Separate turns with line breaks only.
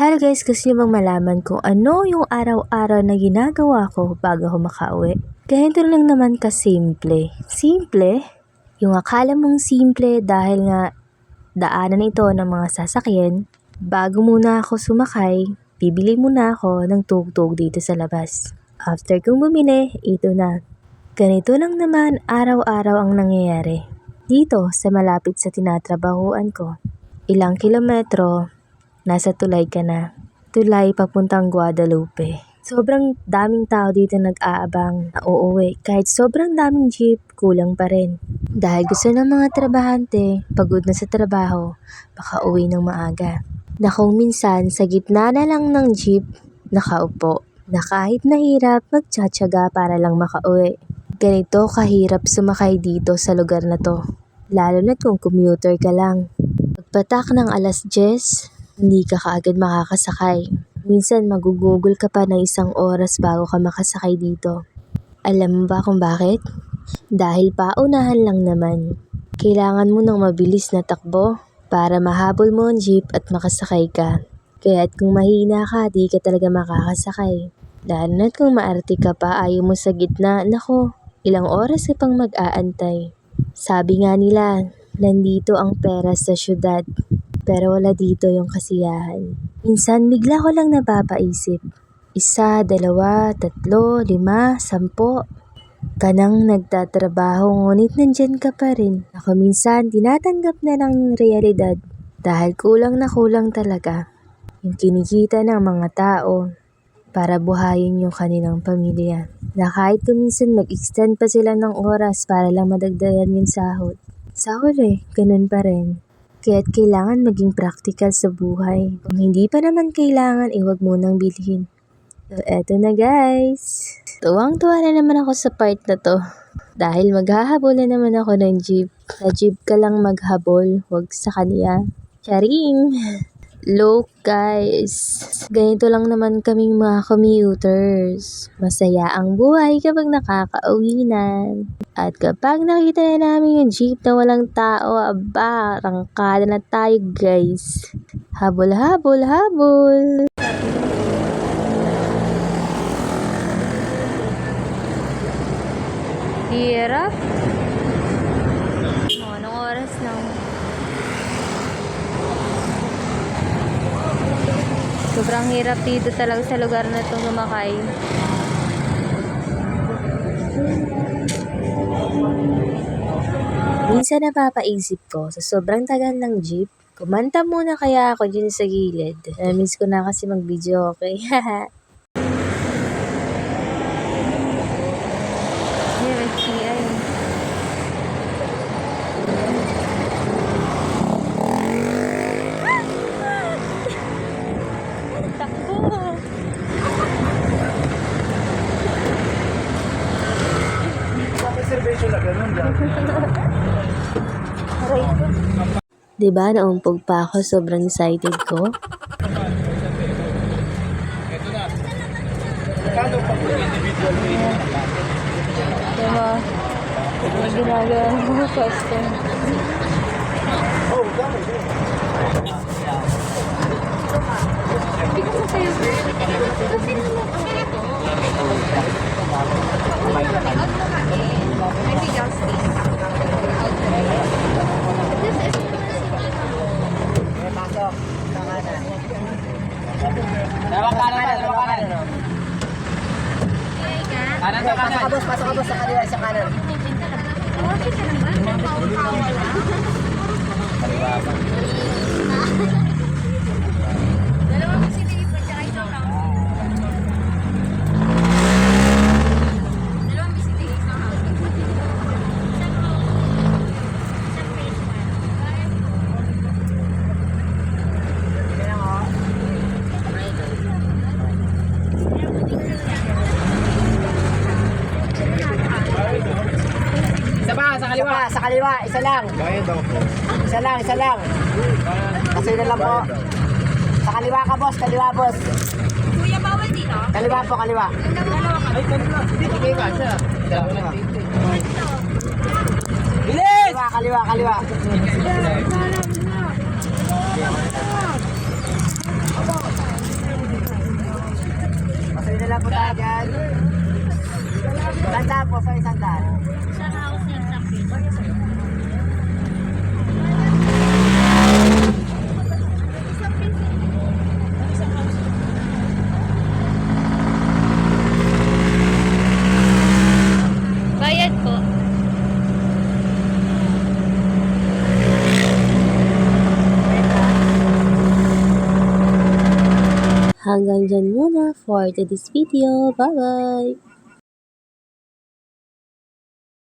Hello guys, gusto niyo bang malaman kung ano yung araw-araw na ginagawa ko bago ako makauwi? Ganito lang naman kasimple. Simple? Yung akala mong simple dahil nga daanan ito ng mga sasakyan, bago muna ako sumakay, bibili muna ako ng tugtog dito sa labas. After kong bumili, ito na. Ganito lang naman araw-araw ang nangyayari. Dito sa malapit sa tinatrabahuan ko. Ilang kilometro, nasa tulay ka na. Tulay papuntang Guadalupe. Sobrang daming tao dito nag-aabang na uuwi. Kahit sobrang daming jeep, kulang pa rin. Dahil gusto ng mga trabahante, pagod na sa trabaho, baka uwi ng maaga. Na kung minsan, sa gitna na lang ng jeep, nakaupo. Na kahit mahirap, magtsatsaga para lang makauwi. Ganito kahirap sumakay dito sa lugar na to. Lalo na kung commuter ka lang. Pagpatak ng alas 10, hindi ka kaagad makakasakay. Minsan magugugol ka pa ng isang oras bago ka makasakay dito. Alam mo ba kung bakit? Dahil paunahan lang naman. Kailangan mo ng mabilis na takbo para mahabol mo ang jeep at makasakay ka. Kaya't kung mahina ka, di ka talaga makakasakay. Lalo na't kung maarte ka pa, ayaw mo sa gitna, nako, ilang oras ka pang mag-aantay. Sabi nga nila, nandito ang pera sa syudad, pero wala dito yung kasiyahan. Minsan bigla ko lang napapaisip. Isa, dalawa, tatlo, lima, sampo. Kanang nagtatrabaho ngunit nandyan ka pa rin. Ako minsan tinatanggap na lang yung realidad dahil kulang na kulang talaga yung kinikita ng mga tao para buhayin yung kanilang pamilya. Na kahit kuminsan mag-extend pa sila ng oras para lang madagdagan yung sahod. Sa huli, ganun pa rin. Kaya't kailangan maging practical sa buhay. Kung hindi pa naman kailangan, eh wag munang bilhin. So, eto na guys. Tuwang-tuwa na naman ako sa part na to. Dahil maghahabol na naman ako ng jeep. Sa jeep ka lang maghabol, wag sa kanya. Charing! Look guys, ganito lang naman kaming mga commuters. Masaya ang buhay kapag nakakauwi na. At kapag nakita na namin yung jeep na walang tao, aba, rangkada na tayo guys. Habol, habol, habol. Hirap. Oh, anong oras na? Sobrang hirap dito talaga sa lugar na to lumakay. Minsan napapaisip ko sa sobrang tagal ng jeep, kumanta muna kaya ako dyan sa gilid. Namiss ko na kasi mag-video, okay?
reservation na ganun lang.
Diba, naumpog pa ako, sobrang excited ko.
Kano pa kung individual rate?
Diba, ginagawa mo custom.
Oh, dami. Pasok. Sa kanan. Dalawang kanan pa, dalawang kanan. Kanan sa kanan. Pasok ka boss, pasok ka boss sa kaliwa, sa kanan. kaliwa. Sa kaliwa, isa lang. Bayad daw. Isa lang, isa lang. Kasi na lang po. Sa kaliwa ka, boss. Kaliwa, boss.
Kuya, bawal dito?
Kaliwa po, kaliwa. Dalawa ka. Dito kayo ka, siya. Dalawa Bilis! Kaliwa, kaliwa, kaliwa.
Pasay na lang po tayo
dyan. Santa po, sorry, santa. Sa house
Hanggang dyan muna for today's video. Bye-bye!